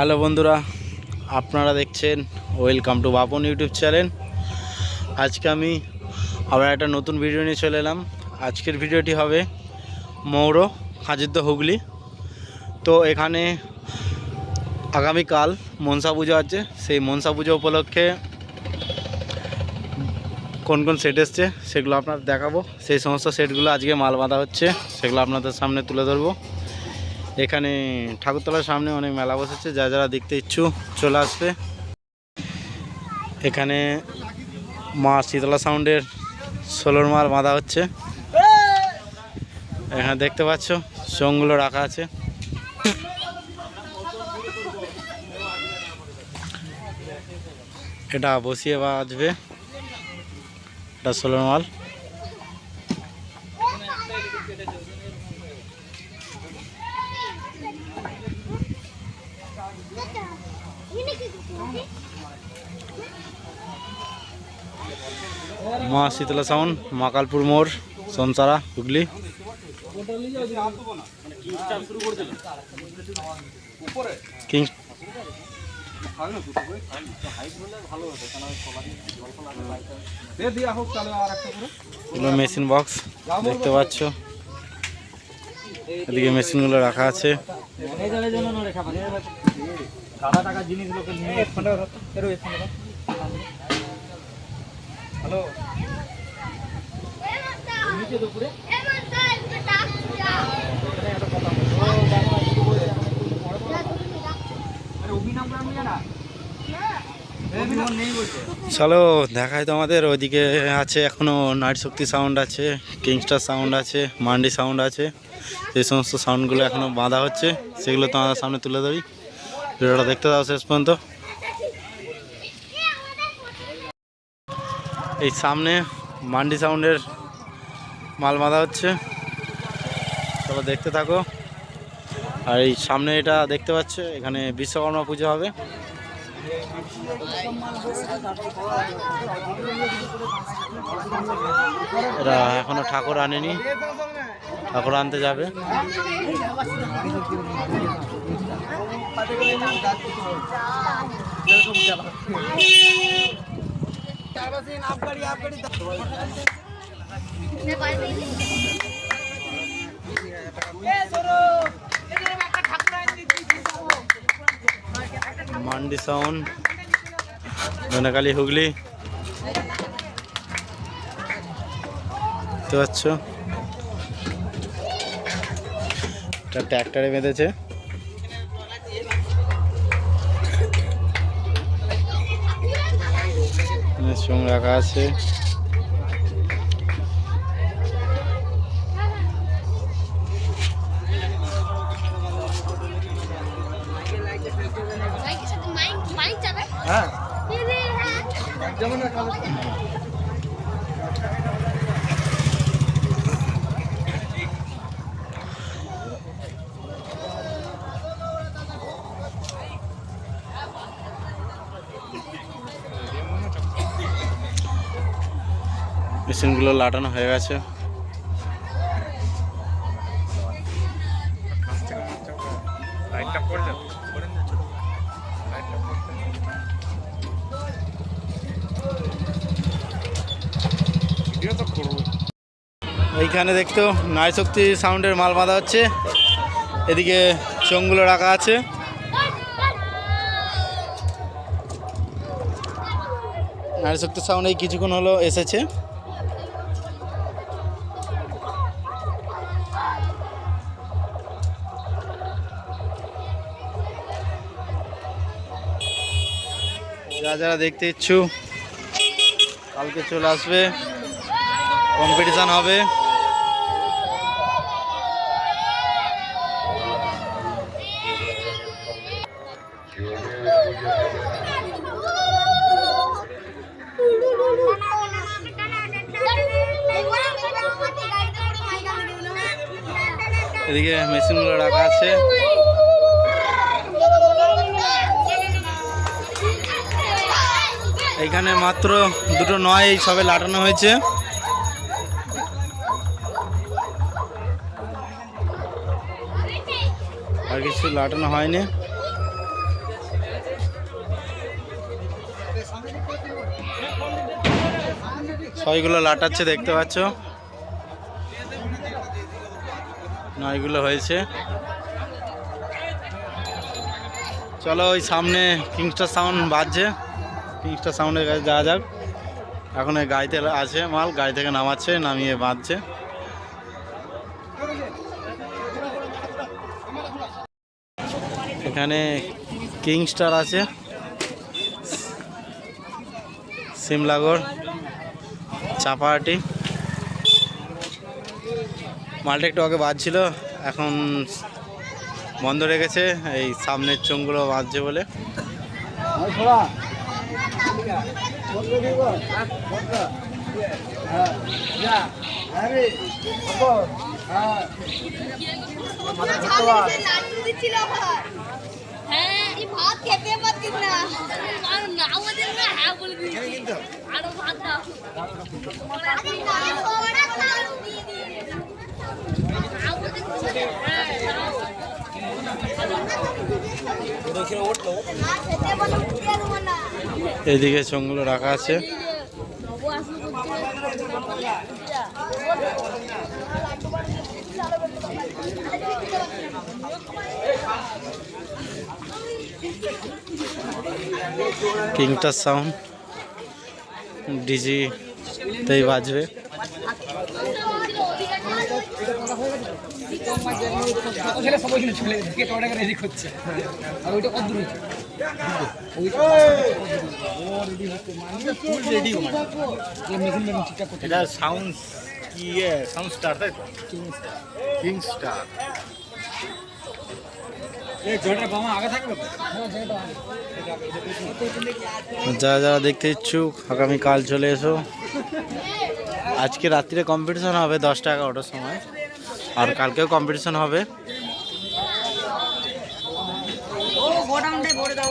Hello বন্ধুরা, আপনারা দেখছেন welcome to Bapan YouTube channel. আজকে আমি আবার একটা নতুন ভিডিও নিয়ে চলে এলাম। আজকের ভিডিওটি হবে মৌর হাজিদ্দ হুগলি। তো এখানে আগামীকাল মনসা পুজো আছে। সেই মনসা পুজো উপলক্ষে কোন কোন সেট এসছে সেগুলো আপনার দেখাবো। সেই সমস্ত সেটগুলো আজকে মাল বাঁধা হচ্ছে, সেগুলো আপনাদের সামনে তুলে ধরবো। এখানে ঠাকুরতলার সামনে অনেক মেলা বসেছে, যা যারা দেখতে ইচ্ছুক চলে আসবে। এখানে মা শীতলা সাউন্ডের সোলোর মাল বাঁধা হচ্ছে। এখানে দেখতে পাচ্ছ, চোঙগুলো রাখা আছে। এটা বসিয়ে বাজবে এটা সোলোর মাল। মা শীতলা সাউন মা কালপুর মোড় সনসারা হুগলি মেশিন বক্স দেখতে পাচ্ছ এদিকে মেশিনগুলো রাখা আছে হ্যালো। চলো দেখায় তো আমাদের। ওইদিকে আছে এখনও নাইট শক্তি সাউন্ড আছে কিংস্টার সাউন্ড আছে মান্ডি সাউন্ড আছে। সেই সমস্ত সাউন্ডগুলো এখনও বাঁধা হচ্ছে সেগুলো তো আমাদের সামনে তুলে ধরি। ভিডিওটা দেখতে দাও শেষ পর্যন্ত। এই সামনে মান্ডি সাউন্ডের মাল বাঁধা হচ্ছে। চলো দেখতে থাকো। আর এই সামনে এটা দেখতে পাচ্ছ, এখানে বিশ্বকর্মা পুজো হবে। এরা এখনও ঠাকুর আনেনি, ঠাকুর আনতে যাবে। মান্ডি সাউন্ড ধনেকালি হুগলি। দেখতে পাচ্ছ? এটা ট্র্যাক্টরে বেঁধেছে। এখানে রাখা আছে। হ্যাঁ। মেশিনগুলো লাটানো হয়ে গেছে। এইখানে দেখতো নারী শক্তি সাউন্ডের মাল বাঁধা হচ্ছে। এদিকে চোঙগুলো রাখা আছে। নারী শক্তি সাউন্ড এই কিছুক্ষণ হলো এসেছে। যারা যারা দেখতে ইচ্ছুক কালকে চলে আসবে। কম্পিটিশান হবে। এদিকে মেশিনগুলো রাখা আছে। এখানে মাত্র দুটো নয় এই সবে লাটানো হয়েছে। আর কিছু লাটানো হয়নি। ছয়গুলো লাটাচ্ছে, দেখতে পাচ্ছ। নয়গুলো হয়েছে। চলো ওই সামনে কিংস্টার সাউন্ড বাজছে। কিংস্টার সাউন্ডের কাছে যাওয়া যাক। এখন এই গাড়িতে আছে মাল, গাড়ি থেকে নামাচ্ছে, নামিয়ে বাঁধছে। এখানে কিংস্টার আছে। সিমলাগড় চাপাহাটি। মালটা একটু আগে বাজছিল এখন বন্ধ রেখেছে, এই সামনের চোঙগুলো বাজছে বলে। আর না আমাদের না হ্যাঁ বলে আরও ভাত দাও আরে না ওরা খাও দিয়ে দিয়ে আমাদের কিছু নেই। হ্যাঁ, দাও। না খেতে বলে উঠিয়ে দেবো না এইদিকে চোঙগুলো রাখা আছে। কিংটার সাউন্ড ডিজি তেই বাজবে। যারা যারা দেখতে ইচ্ছুক আগামীকাল চলে এসো। আজকে রাত্রিরে কম্পিটিশন হবে দশটা এগারোটার সময়। আর কালকেও কম্পিটিশন হবে। ও ভরে দাও।